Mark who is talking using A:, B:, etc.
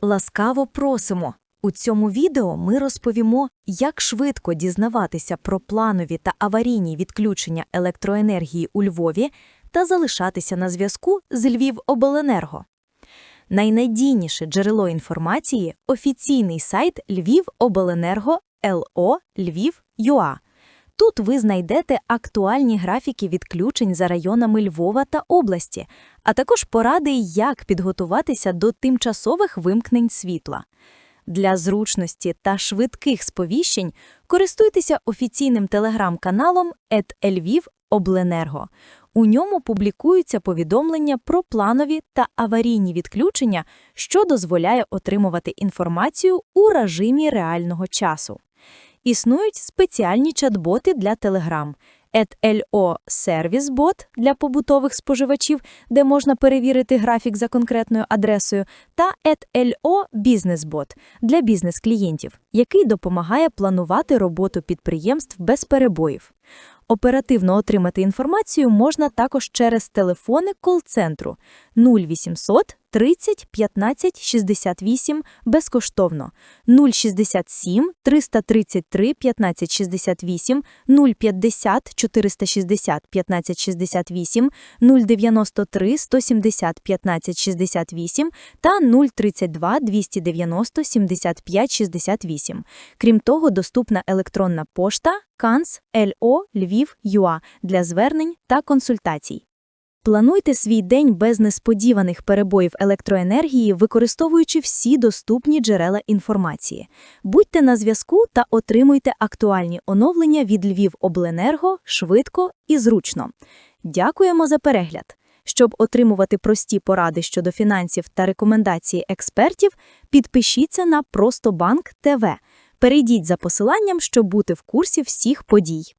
A: Ласкаво просимо! У цьому відео ми розповімо, як швидко дізнаватися про планові та аварійні відключення електроенергії у Львові та залишатися на зв'язку з Львівобленерго. Найнадійніше джерело інформації – офіційний сайт Львівобленерго ЛО Львів.ЮА. Тут ви знайдете актуальні графіки відключень за районами Львова та області, а також поради, як підготуватися до тимчасових вимкнень світла. Для зручності та швидких сповіщень користуйтеся офіційним телеграм-каналом «Львів.Обленерго». У ньому публікуються повідомлення про планові та аварійні відключення, що дозволяє отримувати інформацію у режимі реального часу. Існують спеціальні чат-боти для Telegram, LO Service-бот для побутових споживачів, де можна перевірити графік за конкретною адресою, та LO Business-бот для бізнес-клієнтів, який допомагає планувати роботу підприємств без перебоїв. Оперативно отримати інформацію можна також через телефони кол-центру 0800 30 15 68 безкоштовно, 067 333 15 68, 050 460 15 68, 093 170 15 68 та 032 290 75 68. Крім того, доступна електронна пошта kans.lo Львів.ua для звернень та консультацій. Плануйте свій день без несподіваних перебоїв електроенергії, використовуючи всі доступні джерела інформації. Будьте на зв'язку та отримуйте актуальні оновлення від Львівобленерго швидко і зручно. Дякуємо за перегляд. Щоб отримувати прості поради щодо фінансів та рекомендації експертів, підпишіться на Просто Банк ТВ. Перейдіть за посиланням, щоб бути в курсі всіх подій.